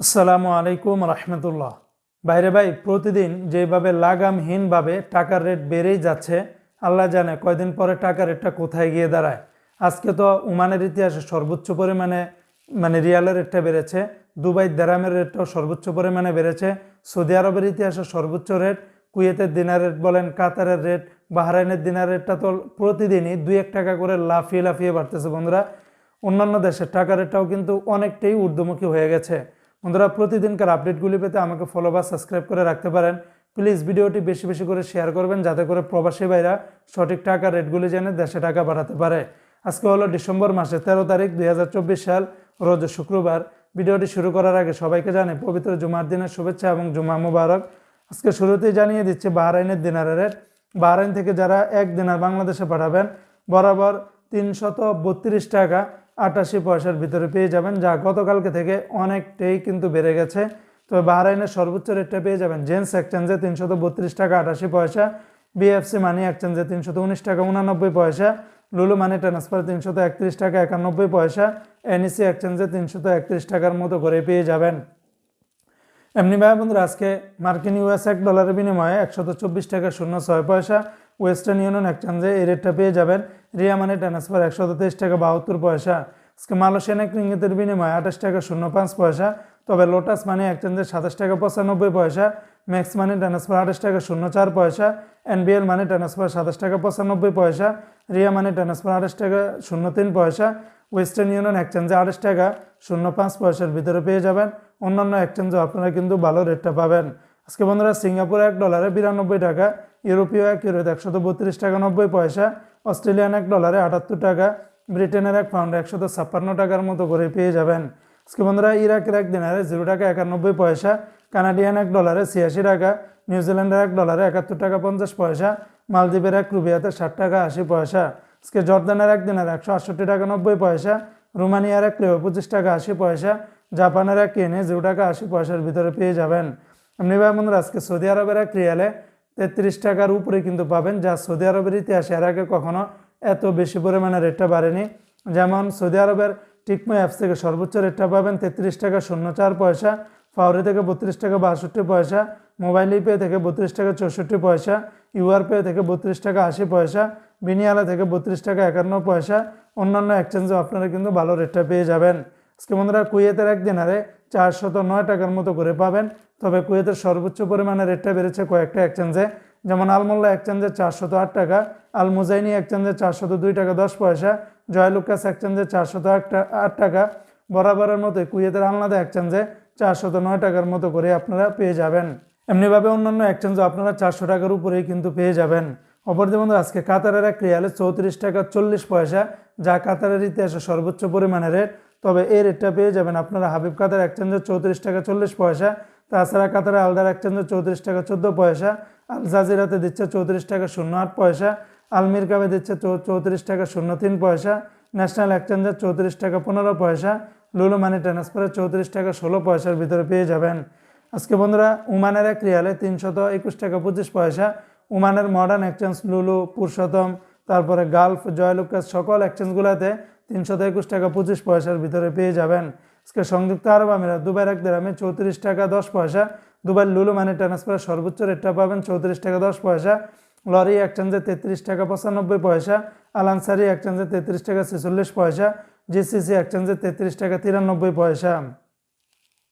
আসসালামু আলাইকুম রহমতুল্লাহ। বাইরে ভাই, প্রতিদিন যেভাবে লাগামহীনভাবে টাকার রেট বেড়েই যাচ্ছে, আল্লাহ জানে কয়দিন পরে টাকার রেটটা কোথায় গিয়ে দাঁড়ায়। আজকে তো ওমানের ইতিহাসে সর্বোচ্চ পরিমাণে মানে রিয়ালের রেটটা বেড়েছে, দুবাই দেরামের রেটটাও সর্বোচ্চ পরিমাণে বেড়েছে, সৌদি আরবের ইতিহাসে সর্বোচ্চ রেট, কুয়েতের দিনার রেট বলেন, কাতারের রেট, বাহরাইনের দিনার রেটটা তো প্রতিদিনই দুই এক টাকা করে লাফিয়ে লাফিয়ে বাড়তেছে বন্ধুরা। অন্যান্য দেশের টাকা রেটটাও কিন্তু অনেকটাই ঊর্ধ্বমুখী হয়ে গেছে। বন্ধুরা, প্রতিদিনকার আপডেটগুলি পেতে আমাকে ফলো বা সাবস্ক্রাইব করে রাখতে পারেন। প্লিজ ভিডিওটি বেশি বেশি করে শেয়ার করবেন, যাতে করে প্রবাসী ভাইরা সঠিক টাকার রেটগুলি জেনে দেশে টাকা বাড়াতে পারে। আজকে হলো ডিসেম্বর মাসের তেরো তারিখ, দুই হাজার চব্বিশ সাল, রোজ শুক্রবার। ভিডিওটি শুরু করার আগে সবাইকে জানে পবিত্র জুমার দিনের শুভেচ্ছা এবং জুমা মুবারক। আজকে শুরুতেই জানিয়ে দিচ্ছে, বাহরাইনের দিনারের রেট বাহরাইন থেকে যারা এক দিনার বাংলাদেশে পাঠাবেন, বরাবর তিনশত বত্রিশ টাকা আটাশি পয়সার ভিতরে পেয়ে যাবেন, যা গতকালকে থেকে অনেকটাই কিন্তু বেড়ে গেছে। তবে বাহরাইনের সর্বোচ্চ রেটটা পেয়ে যাবেন জেন্টস এক্সচেঞ্জে তিনশত বত্রিশ টাকা আটাশি পয়সা, বিএফসি মানি এক্সচেঞ্জে তিনশত উনিশ টাকা উনানব্বই পয়সা, লুলু মানি ট্রান্সফার তিনশত একত্রিশ টাকা একানব্বই পয়সা, এনইসি এক্সচেঞ্জে তিনশত একত্রিশ টাকার মতো করে পেয়ে যাবেন। এমনি ভাই বন্ধুরা, আজকে মার্কিন ইউএস এক ডলারের বিনিময়ে একশত চব্বিশ টাকা শূন্য ছয় পয়সা ওয়েস্টার্ন ইউনিয়ন এক্সচেঞ্জে এই রেটটা পেয়ে যাবেন। রিয়া মানি ট্রান্সফার একশো তেইশ টাকা বাহাত্তর পয়সা। আজকে মালয়েশিয়ান এক রিঙ্গিতের বিনিময়ে আঠাশ টাকা শূন্য পাঁচ পয়সা। তবে লোটাস মানি এক্সচেঞ্জে সাতাশ টাকা পঁচানব্বই পয়সা। ম্যাক্স মানি ট্রান্সফার আঠাশ টাকা শূন্য চার পয়সা। এনবিএল মানি ট্রান্সফার সাতাশ টাকা পঁচানব্বই পয়সা। রিয়া মানি ট্রান্সফার আঠাশ টাকা শূন্য তিন পয়সা। ওয়েস্টার্ন ইউনিয়ন এক্সচেঞ্জে আঠাশ টাকা শূন্য পাঁচ পয়সার ভিতরে পেয়ে যাবেন। অন্যান্য এক্সচেঞ্জেও আপনারা কিন্তু ভালো রেটটা পাবেন। আজকে বন্ধুরা সিঙ্গাপুর এক ডলারে বিরানব্বই টাকা, ইউরোপীয় এক ইউরোতে একশত বত্রিশ টাকা নব্বই পয়সা, অস্ট্রেলিয়ান এক ডলারে আটাত্তর টাকা, ব্রিটেনের এক পাউন্ড একশত ছাপ্পান্ন টাকার মতো করে পেয়ে যাবেন। আজকে বন্ধুরা ইরাকের এক দিনারে জিরো টাকা একানব্বই পয়সা, কানাডিয়ান এক ডলারে ছিয়াশি টাকা, নিউজিল্যান্ডের এক ডলারে একাত্তর টাকা পঞ্চাশ পয়সা, মালদ্বীপের এক রুবিয়াতে ষাট টাকা আশি পয়সা। আজকে জর্দানের এক দিনের একশো আটষট্টি টাকা নব্বই পয়সা, রোমানিয়ার এক লেও পঁচিশ টাকা আশি পয়সা, জাপানের এক কেনে জিরো টাকা আশি পয়সার ভিতরে পেয়ে যাবেন। এমনি ভাই বন্ধুরা, আজকে সৌদি আরবের এক রিয়ালে তেত্রিশ টাকার উপরে কিন্তু পাবেন, যা সৌদি আরবের ইতিহাসে এর আগে কখনো এত বেশি পরিমাণে রেটটা বাড়েনি। যেমন সৌদি আরবের টিকমো অ্যাপস থেকে সর্বোচ্চ রেটটা পাবেন তেত্রিশ টাকা শূন্য চার পয়সা ফাউরি থেকে বত্রিশ টাকা বাষট্টি পয়সা, মোবাইল পে থেকে বত্রিশ টাকা চৌষট্টি পয়সা, ইউআর পে থেকে বত্রিশ টাকা আশি পয়সা, বিনিয়ালা থেকে বত্রিশ টাকা একান্ন পয়সা, অন্যান্য এক্সচেঞ্জে আপনারা কিন্তু ভালো রেটটা পেয়ে যাবেন। আজকে বন্ধুরা, কুয়েতের এক দিনারে চারশত নয় টাকার মতো করে পাবেন। তবে কুয়েতের সর্বোচ্চ পরিমাণে রেটটা বেড়েছে কয়েকটা এক্সচেঞ্জে যেমন আলমোল্লা এক্সচেঞ্জে চারশত আট টাকা আল মুজাইনি এক্সচেঞ্জে চারশত দুই টাকা দশ পয়সা, জয়লুকাস এক্সচেঞ্জে চারশত আট টাকা। বরাবরের মতোই কুয়েতের আলনাদা এক্সচেঞ্জে চারশত নয় টাকার মতো করে আপনারা পেয়ে যাবেন। এমনিভাবে অন্যান্য এক্সচেঞ্জও আপনারা চারশো টাকার উপরেই কিন্তু পেয়ে যাবেন। অপরদি বন্ধু, আজকে কাতারের এক রিয়ালে চৌত্রিশ টাকা চল্লিশ পয়সা, যা কাতারের ইতিহাসে সর্বোচ্চ পরিমাণে রেট। তবে এই রেটটা পেয়ে যাবেন আপনারা হাবিব কাতার এক্সচেঞ্জে চৌত্রিশ টাকা চল্লিশ পয়সা, তাছাড়া কাতারে আলদার এক্সচেঞ্জে চৌত্রিশ টাকা চোদ্দ পয়সা, আল জাজিরাতে দিচ্ছে চৌত্রিশ টাকা শূন্য আট পয়সা আলমির কাবে দিচ্ছে চৌত্রিশ টাকা শূন্য তিন পয়সা ন্যাশনাল এক্সচেঞ্জের চৌত্রিশ টাকা পনেরো পয়সা, লুলু মানি ট্রান্সফারে চৌত্রিশ টাকা ষোলো পয়সার ভিতরে পেয়ে যাবেন। আজকে বন্ধুরা, উমানের এক রিয়ালে তিনশত একুশ টাকা পঁচিশ পয়সা, উমানের মডার্ন এক্সচেঞ্জ লুলু পুরুষোত্তম তারপরে গালফ, জয়লুকাস সকল এক্সচেঞ্জগুলোতে তিনশত একুশ টাকা পঁচিশ পয়সার ভিতরে পেয়ে যাবেন। আজকে সংযুক্ত আরব আমিরাত দুবাইয়ের এক দেরামে চৌত্রিশ টাকা দশ পয়সা। দুবাইয়ের লুলু মানি ট্রান্সফারের সর্বোচ্চ রেটটা পাবেন চৌত্রিশ টাকা দশ পয়সা। লরি এক্সচেঞ্জে তেত্রিশ টাকা পঁচানব্বই পয়সা। আলানসারি এক্সচেঞ্জে তেত্রিশ টাকা ছেচল্লিশ পয়সা। জিসিসি এক্সচেঞ্জে তেত্রিশ টাকা তিরানব্বই পয়সা।